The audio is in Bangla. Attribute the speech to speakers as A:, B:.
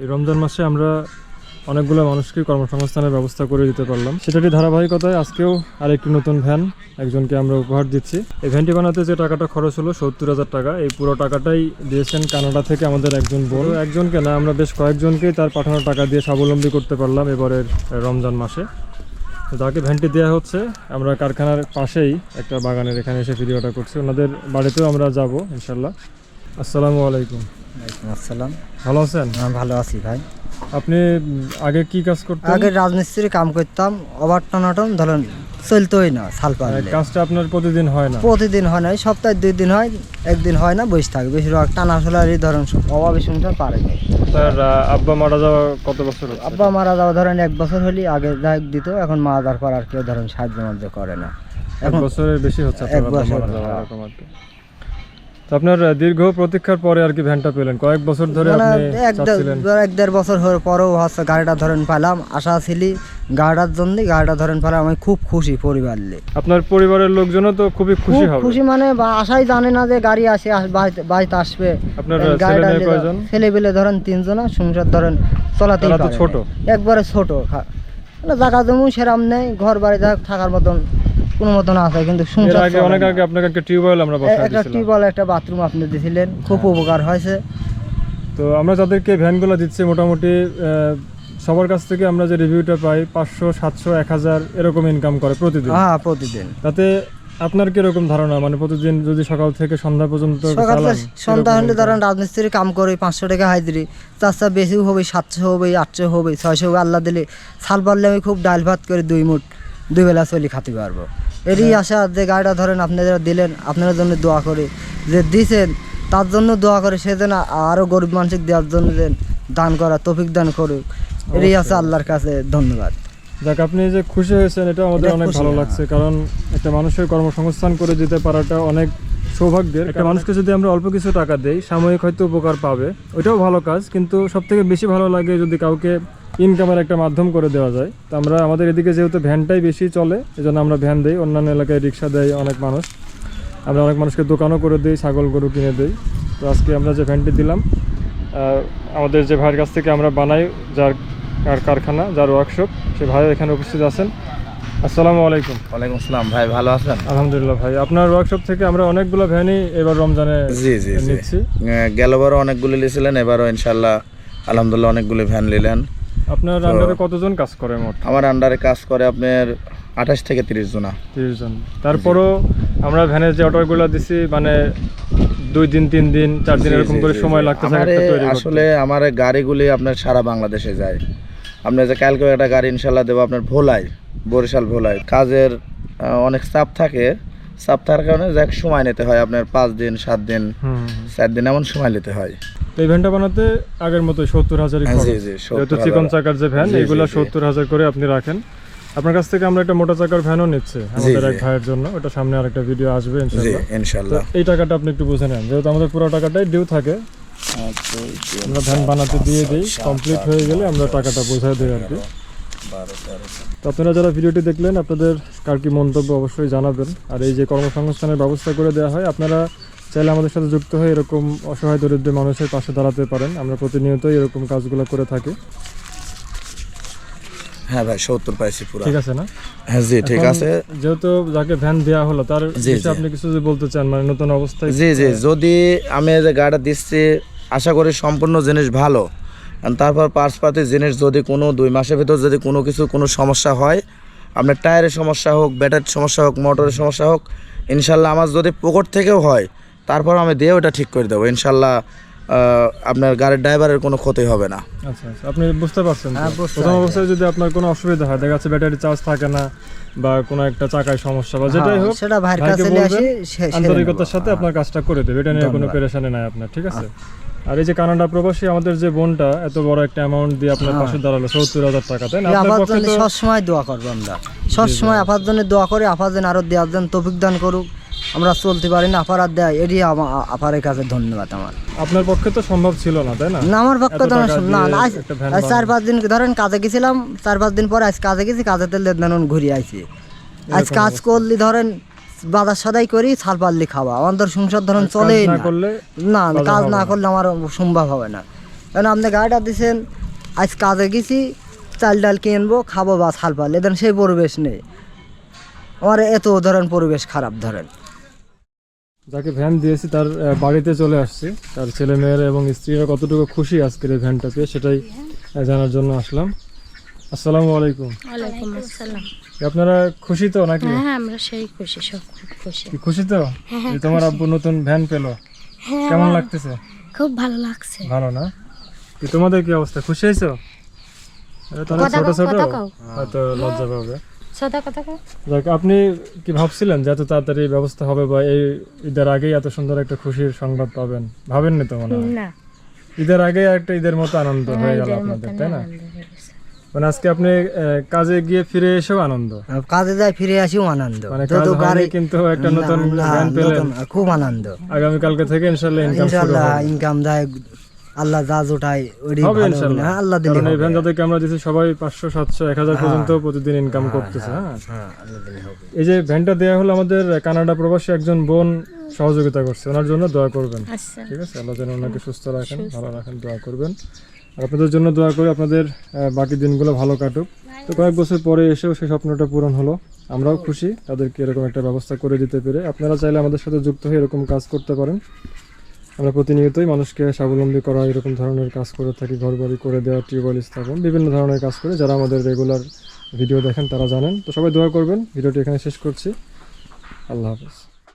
A: এই রমজান মাসে আমরা অনেকগুলো মানুষকে কর্মসংস্থানের ব্যবস্থা করে দিতে পারলাম। সেটারই ধারাবাহিকতায় আজকেও আরেকটি নতুন ভ্যান একজনকে আমরা উপহার দিচ্ছি। এই ভ্যানটি বানাতে যে টাকাটা খরচ হলো সত্তর হাজার টাকা। এই পুরো টাকাটাই দিয়েছেন কানাডা থেকে আমাদের একজন বোন। একজনকে না, আমরা বেশ কয়েকজনকেই তার পাঠানো টাকা দিয়ে স্বাবলম্বী করতে পারলাম এবারের রমজান মাসে। তো তাকে ভ্যানটি দেওয়া হচ্ছে, আমরা কারখানার পাশেই একটা বাগানের এখানে এসে ভিডিওটা করছি। ওনাদের বাড়িতেও আমরা যাব, ইনশাল্লাহ। আসসালামু আলাইকুম।
B: আসসালাম।
A: ভালো আছেন?
B: আমি ভালো আছি ভাই।
A: আপনি আগে কি কাজ করতেন?
B: আগে রাজমিস্ত্রি কাম করতাম অটন ধরেন চলতোই না সাল পারলে
A: কাজটা আপনার প্রতিদিন হয় না?
B: প্রতিদিন হয় না সপ্তাহে দুই দিন হয় একদিন হয় না বসে থাকে। বেশিরভাগ টানা সোলারই ধরেন অভাবে সংসার পারে না।
A: তার আব্বা মারা যাওয়া কত বছর
B: আব্বা মারা যাওয়া ধরেন এক বছর হলি আগে যাই দিত এখন মা যাওয়ার পর আর কেউ ধরেন সাহায্য মাহায্য করে না।
A: এক বছরের বেশি হচ্ছে
B: এক বছর,
A: মারা যাওয়া
B: হ্যাঁ।
A: এরকম আর কি। তো আপনার দীর্ঘ প্রতীক্ষার পরে আর কি ভ্যানটা পেলেন? কয়েক বছর ধরে
B: মানে
A: আপনি
B: এক দেড়-
A: চাচ্ছিলেন
B: এক দেড় বছর হওয়ার পরেও হচ্ছে গাড়িটা ধরেন পেলাম আশা ছিলি গাড়িটার জন্য গাড়িটা ধরেন পেলাম আমি খুব খুশি পরিবার নিয়ে।
A: আপনার পরিবারের লোকজনও তো খুবই খুশি হবে।
B: খুশি মানে বা- আশাই জানে না যে গাড়ি আসে আস- বাড়িতে- বাড়িতে আসবে।
A: আপনার ছেলে
B: গাড়িটা
A: মেয়ে
B: নিয়ে
A: কয়জন?
B: ছেলে পেলে ধরেন তিনজন সংসার ধরেন চলাতেই
A: তারা তো
B: পারে।
A: ছোট।
B: না। একবারে ছোট খা- মানে জায়গা জমি সেরাম নেই ঘর বাড়ি যা থাকার মতন। কোনো মতন আছে কিন্তু সংসার
A: আগে অনেক আগে আপনাকে একটা টিউবওয়েল আমরা বসাই
B: একটা টিউবওয়েল একটা বাথরুম আপনি দিয়েছিলেন খুব
A: হ্যাঁ।
B: উপকার হয়েছে।
A: তো আমরা যাদেরকে ভ্যানগুলো দিচ্ছি মোটামুটি সবার কাছ থেকে আমরা যে রিভিউটা পাই পাঁচশো সাতশো এক হাজার এরকম ইনকাম করে প্রতিদিন।
B: হ্যাঁ প্রতিদিন।
A: তাতে আপনার কীরকম ধারণা? মানে প্রতিদিন যদি সকাল থেকে সন্ধ্যা পর্যন্ত
B: সন্ধ্যা হলে ধরেন রাজমিস্ত্রি কাম করে পাঁচশো টাকা হাজিরি সাথে বেশিও হবে সাতশো হবে আটশো হবে ছয়শো হবে আল্লাহ দিলে সাল পারলে আমি খুব ডাল ভাত করে দুই মুঠ। দুই বেলা চলি খাতে পারব। এরই
A: হ্যাঁ।
B: আশা যে গাড়িটা ধরেন আপনারা দিলেন আপনাদের জন্য দোয়া করে। যে দিছেন তার জন্য দোয়া করে সে যেন আরও গরিব মানুষকে দেওয়ার জন্য যে দান করা তফিক দান করুক। এরই আছে আল্লাহর কাছে ধন্যবাদ।
A: যাক আপনি যে খুশি হয়েছেন এটা আমাদের অনেক ভালো। লাগছে। কারণ একটা মানুষের কর্মসংস্থান করে দিতে পারাটা অনেক সৌভাগ্যের একটা মানুষকে যদি আমরা অল্প কিছু টাকা দেই সাময়িক হয়তো উপকার পাবে। ওইটাও ভালো কাজ কিন্তু সব থেকে বেশি ভালো লাগে যদি কাউকে ইনকামের একটা মাধ্যম করে দেওয়া যায়। তো আমরা আমাদের এদিকে যেহেতু ভ্যানটাই বেশি চলে এজন্য আমরা ভ্যান দিই অন্যান্য এলাকায় রিক্সা দেয় অনেক মানুষ। আমরা অনেক মানুষকে দোকানও করে দিই ছাগল গরু কিনে দিই। তো আজকে আমরা যে ভ্যানটি দিলাম আমাদের যে ভাইয়ের কাছ থেকে আমরা বানাই যার কারখানা যার ওয়ার্কশপ সে ভাই এখানে উপস্থিত আছেন। আসসালামু আলাইকুম।
C: ওয়ালাইকুম আসসালাম। ভাই ভালো আছেন?
A: আলহামদুলিল্লাহ ভাই আপনার ওয়ার্কশপ থেকে আমরা অনেকগুলো ভ্যানই এবার রমজানে
C: জি জি
A: নিচ্ছি।
C: গেলবারও অনেকগুলি নিয়েছিলেন এবারও ইনশাল্লাহ আলহামদুলিল্লাহ অনেকগুলি ভ্যান নিলেন।
A: আপনার আন্ডারে কতজন কাজ করে মোট?
C: আমার আন্ডারে কাজ করে আপনার আঠাশ থেকে তিরিশ জনা।
A: তিরিশ জন। তারপরও আমরা ভ্যানের যে অর্ডারগুলো দিছি মানে দুই দিন তিন দিন চার দিন এরকম করে সময়। লাগতেছে।
C: আসলে আমার গাড়িগুলি আপনার সারা বাংলাদেশে যায়। আপনি যে কালকে একটা গাড়ি ইনশাল্লাহ দেবো আপনার ভোলাই বরিশাল ভোলাই কাজের অনেক চাপ থাকে। চাপ থাকার কারণে যাক সময় নিতে হয় আপনার পাঁচ দিন সাত দিন। চার দিন এমন সময় নিতে হয়।
A: তো এই ভ্যানটা বানাতে আগের মতো সত্তর
C: হ্যাঁ,
A: খরচ।
C: জি, জি, 70
A: যেহেতু
C: হাজার।
A: চিকন চাকার যে ভ্যান এগুলো সত্তর হাজার করে আপনি রাখেন। আপনার কাছ থেকে আমরা একটা মোটা চাকার ভ্যানও নিচ্ছে আমাদের এক ভাইয়ের জন্য। ওটা সামনে আরেকটা ভিডিও আসবে ইনশাআল্লাহ। এই টাকাটা আপনি একটু বুঝে নেন। যেহেতু আমাদের পুরো টাকাটাই ডিউ থাকে আমরা ভ্যান বানাতে দিয়ে দিই কমপ্লিট হয়ে গেলে আমরা টাকাটা বোঝাই দিই আর কি। তো আপনারা যারা ভিডিওটি দেখলেন আপনাদের কার কি মন্তব্য অবশ্যই জানাবেন। আর এই যে কর্মসংস্থানের ব্যবস্থা করে দেওয়া হয় আপনারা চাইলে আমাদের সাথে যুক্ত হয়ে এরকম অসহায় দরিদ্র মানুষের পাশে দাঁড়াতে পারেন। আমরা প্রতিনিয়তই এরকম কাজগুলো করে থাকি।
C: হ্যাঁ ভাই সত্তর পাইছি পুরো।
A: ঠিক আছে না?
C: হ্যাঁ জি ঠিক আছে।
A: যেহেতু যাকে ভ্যান দেওয়া হলো তার আপনি কিছু যদি বলতে চান মানে নতুন অবস্থায়
C: জি জি যদি আমি যে গাড়িটা দিচ্ছি আশা করি সম্পূর্ণ জিনিস ভালো। তারপর পার্সপাতি জিনিস যদি কোনো দুই মাসের ভিতর যদি কোনো কিছু কোনো সমস্যা হয় আপনার টায়ারের সমস্যা হোক ব্যাটারির সমস্যা হোক মোটরের সমস্যা হোক ইনশাল্লাহ আমার যদি পকেট থেকেও হয় তারপর আমি দিয়ে ওটা ঠিক করে দেবো। ইনশাল্লাহ আপনার গাড়ির ড্রাইভারের কোনো ক্ষতি হবে না।
A: আচ্ছা আচ্ছা। আপনি বুঝতে পারছেন?
B: হ্যাঁ,
A: প্রথম অবস্থায় যদি আপনার কোনো অসুবিধা হয় দেখা যাচ্ছে ব্যাটারি চার্জ থাকে না বা কোনো একটা চাকায় সমস্যা বা যেটাই
B: হ্যাঁ,
A: হোক
B: সেটা ভাইয়ের কাছে নিয়ে
A: বলবেন,
B: আসি
A: আন্তরিকতার সাথে আপনার কাজটা করে দেবে। এটা নিয়ে কোনো পেরেশানি নাই আপনার ঠিক আছে? আর এই যে কানাডা প্রবাসী আমাদের যে বোনটা এত বড় একটা অ্যামাউন্ট দিয়ে আপনার
B: হ্যাঁ।
A: পাশে দাঁড়াল সত্তর হাজার টাকা তাই না?
B: আপার জন্য সবসময় দোয়া করব আমরা। সবসময় আপার জন্য দোয়া করি আপার জন্য আরও দেওয়ার জন্য তফিক দান করুক। আমরা চলতে পারি না আপার আর দেয় এটি আপারের কাছে ধন্যবাদ আমার।
A: আপনার পক্ষে তো সম্ভব ছিল না তাই না?
B: না আমার পক্ষে তো না। না আজ- চার পাঁচ দিন ধরেন কাজে গেছিলাম চার পাঁচ দিন পরে আজ কাজে গেছি কাজে তেল দেন ঘুরে আইছি। আজ কাজ। করলি ধরেন বাজার সদাই করি ছাল পারলি খাওয়া। আমাদের সংসার ধরেন চলেই
A: কাজ না।
B: না কাজ না। করলে আমার সম্ভব হবে না। কারণ আপনি গাড়িটা দিছেন আজ কাজে গেছি চাল ডাল কিনবো খাব বা ছাল পাল এদের সেই পরিবেশ নেই। আমার এত ধরেন পরিবেশ খারাপ ধরেন।
A: যাকে ভ্যান দিয়েছি তার বাড়িতে চলে আসছি। তার ছেলে মেয়েরা এবং স্ত্রীরা কতটুকু খুশি আজকের এই ভ্যানটা পেয়ে সেটাই জানার জন্য আসলাম। আসসালামু আলাইকুম।
D: ওয়ালাইকুম আসসালাম।
A: আপনারা খুশি তো নাকি?
D: হ্যাঁ হ্যাঁ আমরা সেই খুশি সব খুব খুশি।
A: খুশি তো? যে তোমার আব্বু নতুন ভ্যান পেল।
D: হ্যাঁ
A: কেমন লাগতেছে?
D: খুব ভালো লাগছে।
A: ভালো না? তোমাদের কি অবস্থা? খুশি হয়েছো? এরা তো অনেক
D: কথা
A: ছোট ছোট। হয়তো লজ্জা পাবে। আপনি কি ভাবছিলেন যে এত তাড়াতাড়ি ব্যবস্থা হবে বা এই ঈদের আগেই এত সুন্দর একটা খুশির সংবাদ পাবেন? ভাবেননি তো মনে হয়? ঈদের আগে একটা ঈদের মতো আনন্দ হয়ে গেল আপনাদের তাই না?
D: হয়ে।
A: মানে আজকে আপনি কাজে গিয়ে ফিরে এসেও আনন্দ?
B: কাজে যাই ফিরে আসিও আনন্দ।
A: মানে কাজ হয়নি কিন্তু একটা নতুন পেলেন।
B: খুব আনন্দ।
A: আগামী কালকে থেকে ইনশাল্লাহ ইনকাম শুরু হবে।
B: ইনকাম দেয় আল্লাহ যা জোটায় ওরই
A: হবে
B: ভালো আল্লাহ দিলে
A: কারণ এই ভ্যান যাদেরকে আমরা দিচ্ছি সবাই পাঁচশো সাতশো এক হাজার পর্যন্ত প্রতিদিন ইনকাম করতেছে হ্যাঁ
B: হ্যাঁ। আল্লাহ দিলে হবে।
A: এই যে ভ্যানটা দেওয়া হলো আমাদের কানাডা প্রবাসী একজন বোন সহযোগিতা করছে। ওনার জন্য দোয়া করবেন।
D: আচ্ছা।
A: ঠিক আছে? আল্লাহ যেন ওনাকে সুস্থ রাখেন ভালো রাখেন দোয়া করবেন। আর আপনাদের জন্য দোয়া করি আপনাদের বাকি দিনগুলো ভালো কাটুক। তো কয়েক বছর পরে এসেও সেই স্বপ্নটা পূরণ হলো। আমরাও খুশি, তাদেরকে এরকম একটা ব্যবস্থা করে দিতে পেরে। আপনারা চাইলে আমাদের সাথে যুক্ত হয়ে এরকম কাজ করতে পারেন। আমরা প্রতিনিয়তই মানুষকে স্বাবলম্বী করা, এরকম ধরনের কাজ করে থাকি, ঘর বাড়ি করে দেওয়া, টিউবওয়েল স্থাপন, বিভিন্ন ধরনের কাজ করে। যারা আমাদের রেগুলার ভিডিও দেখেন তারা জানেন। তো সবাই দোয়া করবেন। ভিডিওটি এখানে শেষ করছি। আল্লাহ হাফেজ।